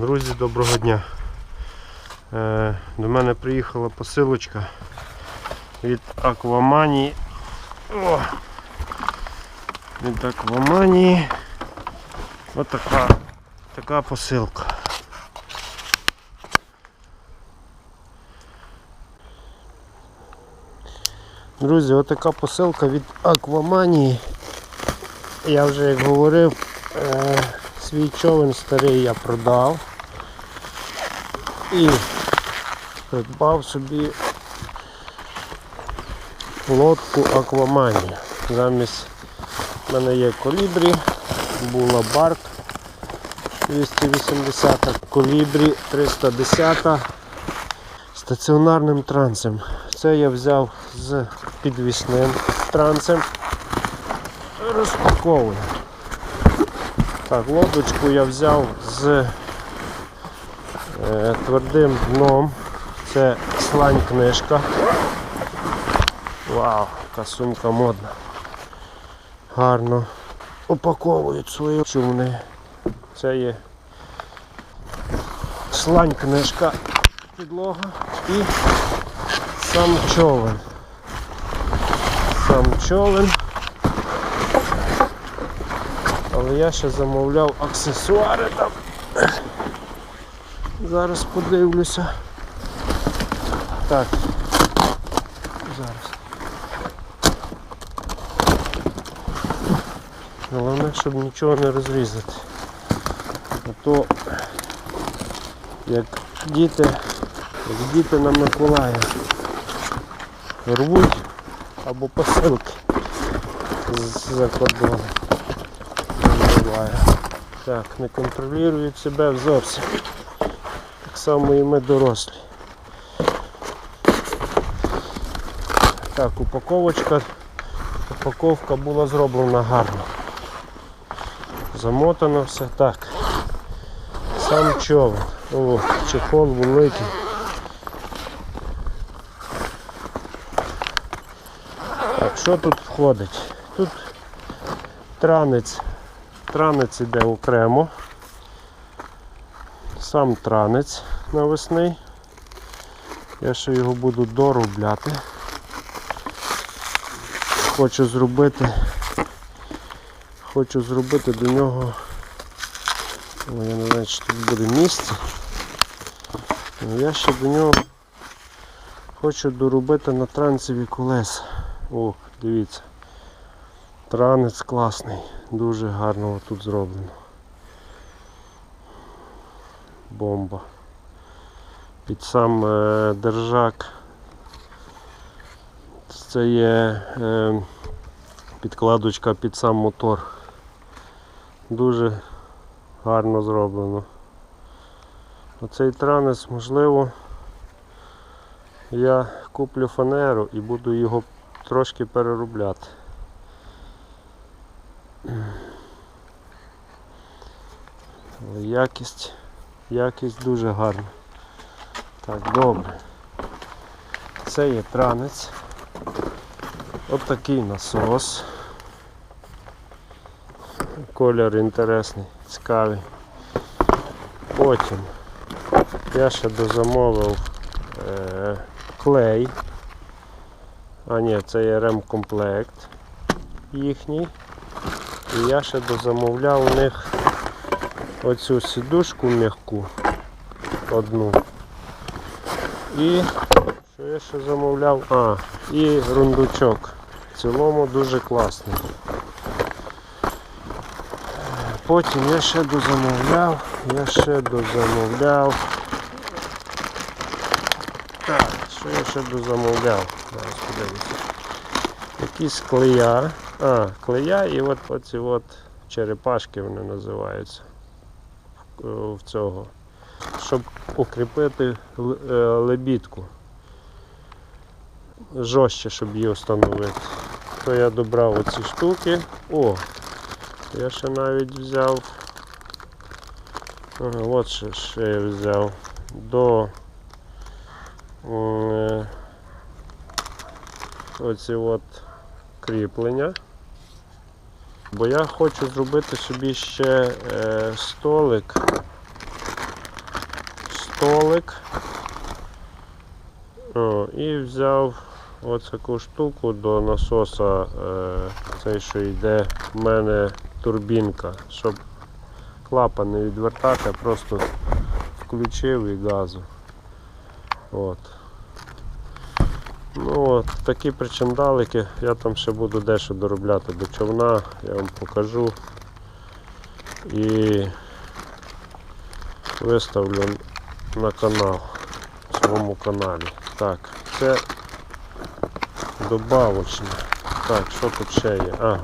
Друзі, доброго дня. Е, до мене приїхала посилочка від Акваманії. О! Від Акваманії. Ось така, така посилка. Друзі, ось така посилка від Акваманії. Я вже як говорив, е, свій човен старий я продав і придбав собі лодку Акваманія. Замість в мене є колібрі, була барк 280, колібрі 310 стаціонарним трансом. Це я взяв з підвісним трансом. Розпаковую. Так, лодочку я взяв з е, твердим дном. Це слань книжка. Вау, яка сумка модна. Гарно упаковують свої човни. Це є слань книжка, підлога і сам човен. Сам човен. Але я ще замовляв аксесуари там. Зараз подивлюся. Так. Зараз. Головне, щоб нічого не розрізати. А то як діти, як діти на Миколая рвуть або посилки з-за кордону. Буває. Так, не контролюють себе зовсім. Так само і ми дорослі. Так, упаковочка. Упаковка була зроблена гарно. Замотано все так. Сам човен. О, чехол великий. Так, що тут входить? Тут транець. Транець іде окремо. Сам транець навесний. Я ще його буду доробляти. Хочу зробити. Хочу зробити до нього. О, я не знаю, чи тут буде місце. Але Я ще до нього хочу доробити на трансові колеса. О, дивіться. Транець класний, дуже гарно тут зроблено. Бомба. Під сам е, держак. Це є е, підкладочка під сам мотор. Дуже гарно зроблено. Оцей транець, можливо, я куплю фанеру і буду його трошки переробляти. Але якість, якість дуже гарна. Так, добре. Це є транець. От такий насос. Колір інтересний, цікавий. Потім я ще дозамовив е, клей. А ні, це є ремкомплект їхній. І я ще дозамовляв у них оцю сідушку м'яку одну. І що я ще замовляв? А, і рундучок. В цілому дуже класний. Потім я ще дозамовляв, я ще дозамовляв. Так, що я ще дозамовляв? Зараз подивлюся. Якісь клея. А, клея і от оці от черепашки вони називаються. В, в цього. Щоб укріпити е, лебідку. Жорстче, щоб її встановити. То я добрав оці штуки. О! Я ще навіть взяв. От ще, ще я взяв до е, оці от кріплення. Бо я хочу зробити собі ще е, столик столик. О, і взяв оцяку штуку до насоса, е, цей, що йде в мене турбінка, щоб клапан не відвертати, просто включив і газу. От. Ну от, такі причандалики, я там ще буду дещо доробляти до човна, я вам покажу і виставлю на канал, в своєму каналі. Так, це добавочне. Так, що тут ще є? Ага.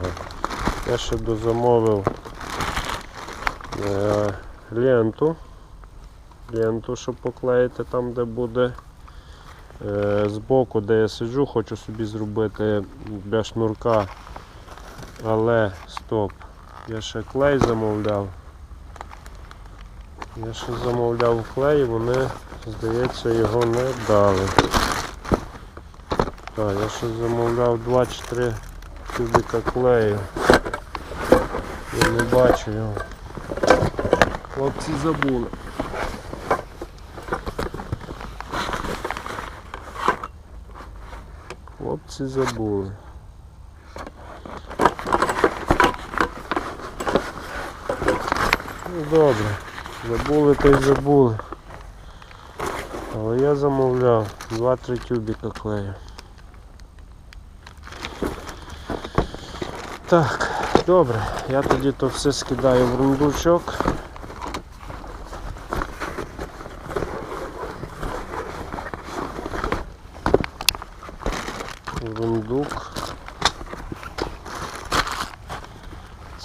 Я ще дозамовив е, ленту. Ленту, щоб поклеїти там, де буде. Е, збоку, де я сиджу, хочу собі зробити для шнурка. Але стоп. Я ще клей замовляв. Я ще замовляв клей, вони, здається, його не дали. Так, я ще замовляв 2-3 кубика клею. Я не бачу його. Хлопці забули. Хлопці забули. Ну добре, забули то й забули. Але я замовляв 2-3 тюбіка клею. Так, добре, я тоді то все скидаю в рундучок.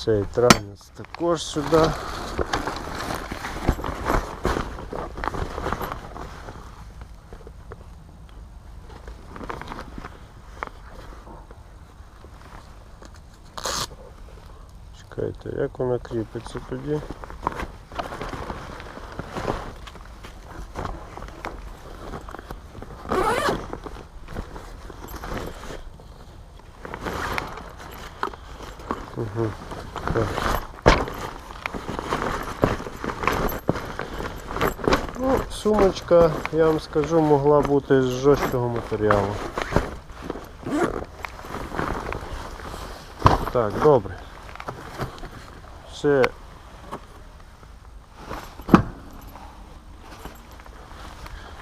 Цей транець також сюди. Чекайте, як вона кріпиться тоді? Угу. Ну, сумочка, я вам скажу, могла бути з жорсткого матеріалу. Так, добре. Все.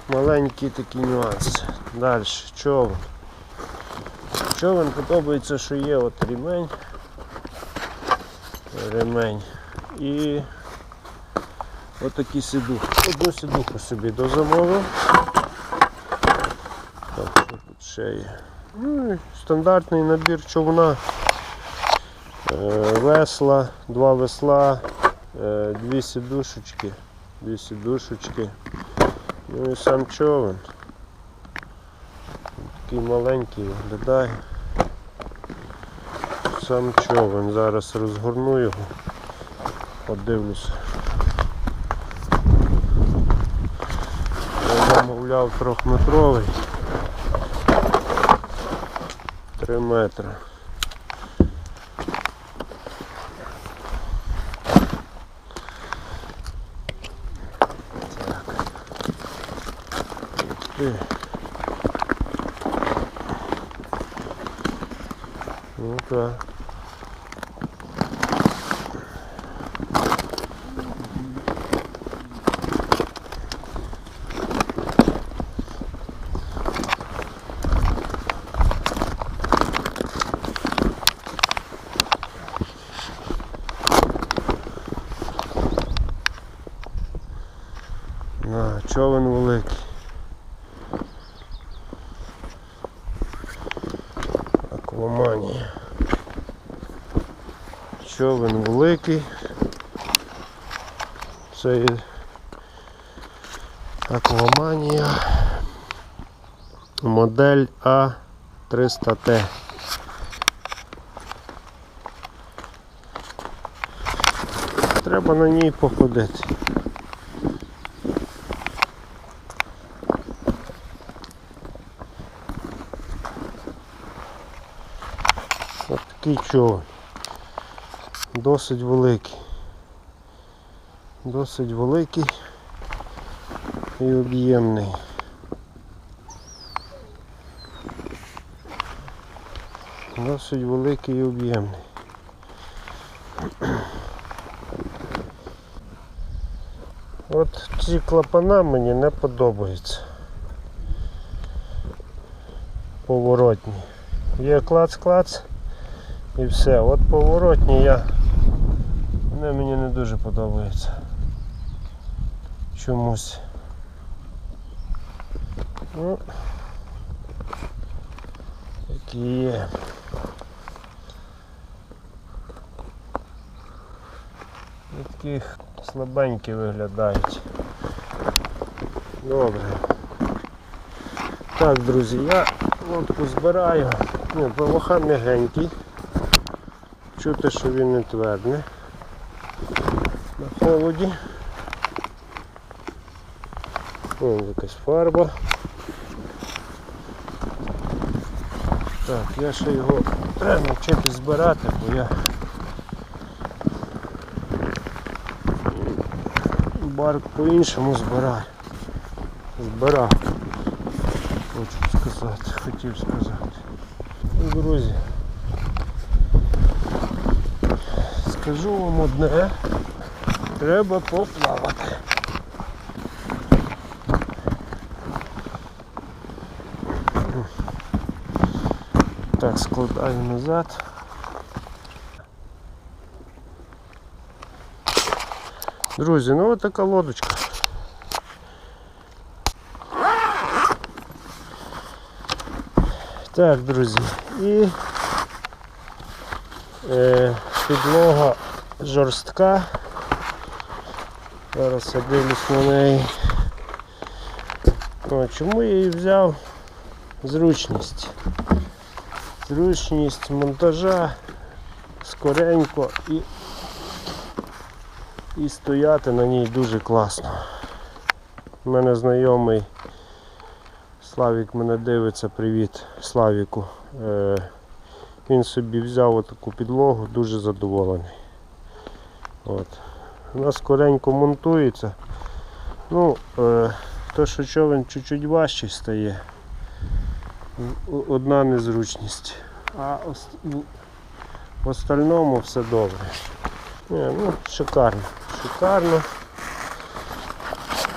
Маленький такий нюанс. Далі, човен. Човен подобається, що є от ремень. Ремень. І отакий сидух. Одну сидуху собі дозамовив. Так, тут ще є. Ну, стандартний набір човна. Е, Весла, два весла, е, дві сідушечки, дві сідушечки. Ну і сам човен. Такий маленький виглядає. Сам човен. Зараз розгорну його, подивлюся. Я замовляв трьохметровий. Три метри. Ну так. На, човен великий. Акваманія. Човен великий. Це Акваманія. Модель А300Т. Треба на ній походити. Ось такий човен. Досить великий. Досить великий. і об'ємний. Досить великий і об'ємний. От ці клапана мені не подобаються. Поворотні. Є клац-клац і все. От поворотні я. Вони мені не дуже подобаються. Чомусь. Ну, які є. І Таких слабенькі виглядають. Добре. Так, друзі, я лодку збираю. Ні, ПВХ м'ягенький. Чути, що він не твердий. На холоді. Вон якась фарба. Так, я ще його треба навчити збирати, бо я барк по-іншому збираю. Збирав. Хочу сказати, хотів сказати. Ну, Друзі. Скажу вам одне. Треба поплавати. Так, складаю назад. Друзі, ну от така лодочка. Так, друзі, і е, підлога жорстка. Зараз я дивлюсь на неї. О, чому я її взяв? Зручність. Зручність монтажа скоренько і, і стояти на ній дуже класно. У мене знайомий Славік мене дивиться, привіт Славіку. Він собі взяв отаку підлогу, дуже задоволений. От. Вона скоренько монтується. Ну, е, то, що човен чуть-чуть важчий стає. Одна незручність. А в- остальному все добре. Ні, ну, шикарно. Шикарно.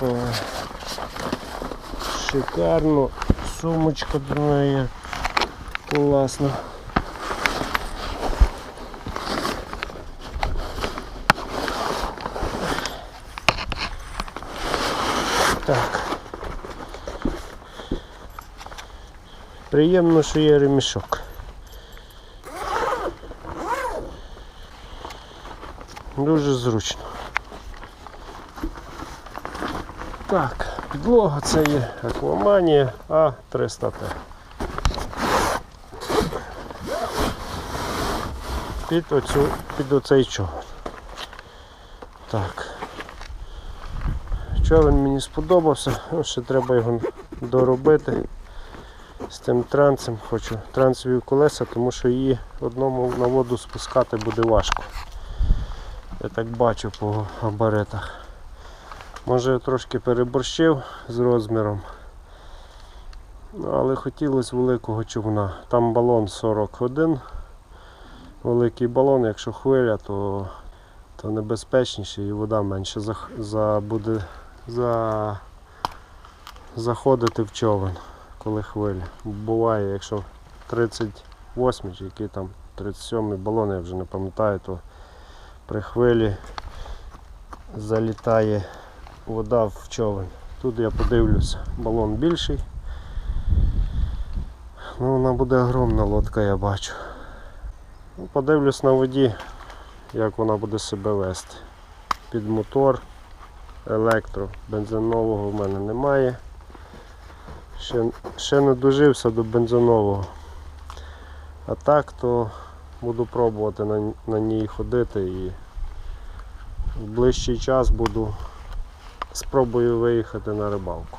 Е, Шикарно. Сумочка до неї класна. Так. Приємно, що є ремішок. Дуже зручно. Так, підлога це є акваманія А300Т. Під, оцю, під оцей човен. Так. Човен мені сподобався, ще треба його доробити з тим трансом. Хочу трансові колеса, тому що її одному на воду спускати буде важко. Я так бачу по габаритах. Може я трошки переборщив з розміром. Ну, Але хотілося великого човна. Там балон 41. Великий балон, якщо хвиля, то, то небезпечніше і вода менше за, буде за, заходити в човен, коли хвиля. Буває, якщо 38 чи який там 37 балон, я вже не пам'ятаю, то при хвилі залітає вода в човен. Тут я подивлюся, балон більший. Ну, вона буде огромна лодка, я бачу. Ну, подивлюсь на воді, як вона буде себе вести. Під мотор, електро, бензинового в мене немає. Ще, ще не дожився до бензинового. А так то буду пробувати на, на ній ходити і в ближчий час буду спробую виїхати на рибалку.